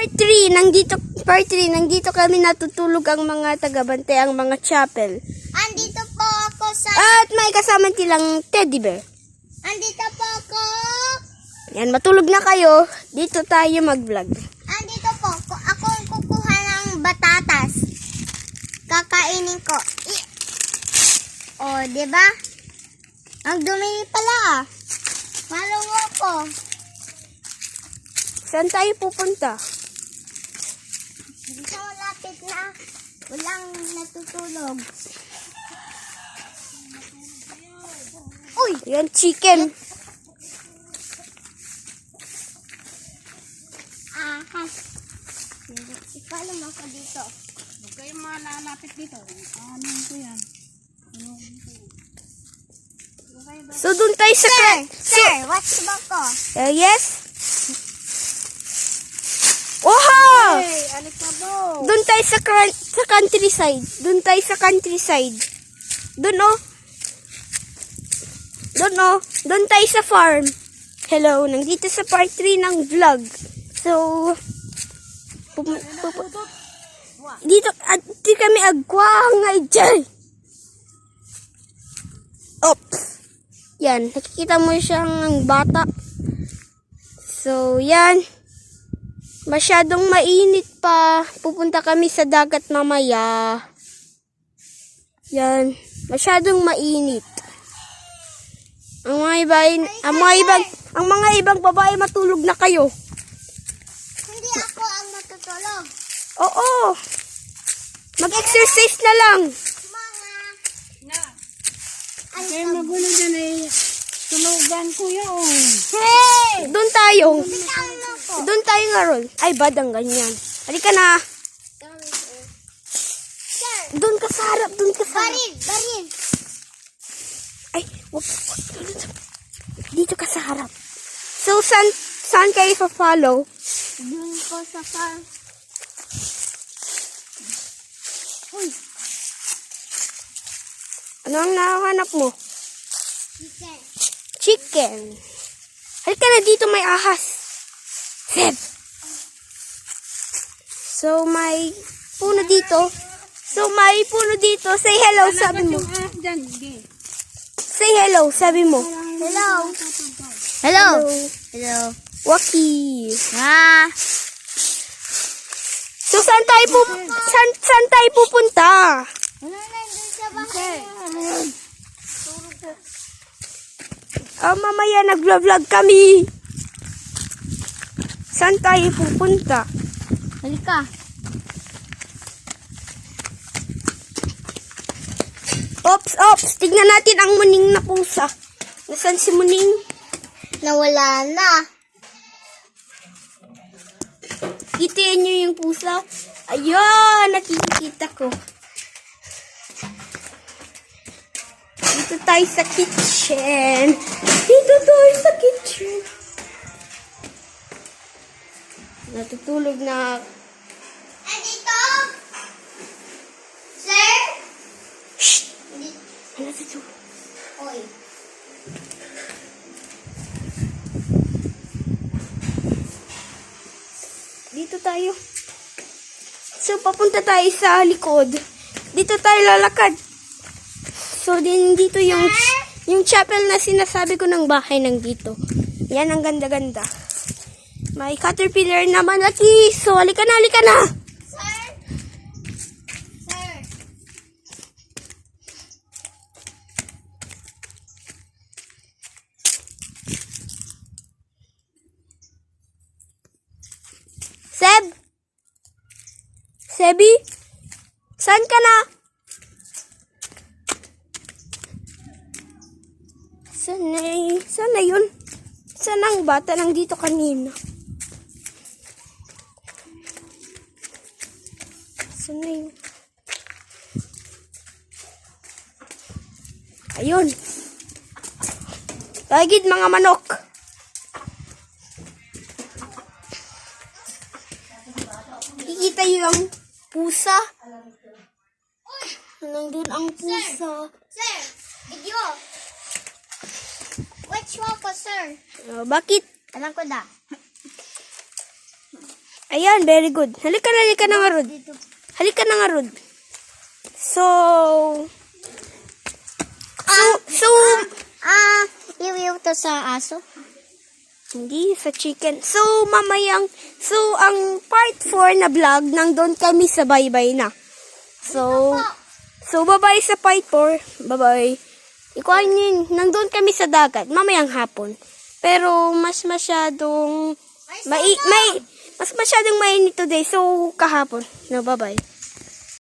Part 3, nandito, part 3, nandito kami natutulog ang mga tagabante, ang mga chapel. Andito po ako sa... At may kasama silang teddy bear. Andito po ako. Yan, matulog na kayo. Dito tayo mag-vlog. Andito po. Ku- Ako ang kukuha ng batatas. Kakainin ko. I- o, di ba? Ang dumi pala ah. Malungo ko. Saan tayo pupunta? Malapit na. Walang natutulog. Uy! Yan, chicken. Ahas. Ipalo mo ako dito. Huwag kayo malalapit dito. Ano ko yan? So, dun tayo sa... Sir! So, Sir! Watch mo ko. uh, yes? Wow! Hey, po. Doon tayo sa, sa countryside. Doon tayo sa countryside. Doon oh. Doon oh. Doon tayo sa farm. Hello, nandito sa part 3 ng vlog. So, pupu- pupu- dito, at di kami agwangay dyan. Oops. Yan, nakikita mo siyang bata. So, yan. Masyadong mainit pa. Pupunta kami sa dagat mamaya. Yan. Masyadong mainit. Ang mga iba, ang mga ibang, ang mga ibang babae matulog na kayo. Hindi ako ang matutulog. Oo. Mag-exercise na lang. Mga... Kaya magulo dyan eh. Tulugan ko yun. Hey! Doon tayo. Doon tayo nga ron. Ay, badang ganyan. Halika na. Doon ka sa harap. Doon ka sa harap. Baril! Baril! Ay, wag, wag. Dito ka sa harap. So, saan, saan kayo pa-follow? Doon ko sa farm. Ano ang nakahanap mo? Chicken. Chicken. Halika na dito, may ahas. Seb. So, may puno dito. So, may puno dito. Say hello, sabi mo. Say hello, sabi mo. Hello! Hello! Hello! Waki. Ah! So, saan tayo, pup saan, saan tayo pupunta? Ano nandun sa bahay? Ah, mamaya nag-vlog kami. Saan tayo pupunta? Halika. Ops, ops. Tignan natin ang muning na pusa. Nasaan si muning? Nawala na. Kitiin niyo yung pusa. Ayun, nakikita ko. Dito tayo sa kitchen. Dito tayo sa kitchen. Natutulog na. Andito? Sir? Shh! Natutulog. Oy. Dito tayo. So, papunta tayo sa likod. Dito tayo lalakad. So, din dito yung yung chapel na sinasabi ko ng bahay ng dito. Yan ang ganda-ganda. May caterpillar na malaki. So, halika na, halika na. Seb? Sebi? Saan ka na? Saan na, saan na yun? Saan ang bata nang dito kanina? Saan na yun? Ayun. Tagid mga manok. Kikita yung pusa. Nandun ang pusa. Sir? Video? Which one ko, sir? Oh, bakit? Alam ko na. Ayan, very good. Halika na, halika na nga, Rod. Halika na nga, Rod. So, so, so, Ah, iwiw to sa aso. hindi, sa chicken. So, mamayang, so, ang part 4 na vlog, nandun kami sa baybay na. So, so, bye-bye sa part 4. Bye-bye. Ikuha niyo yun, nandun kami sa dagat, mamayang hapon. Pero, mas masyadong, mai, may, mas masyadong mainit today. So, kahapon. No, bye-bye.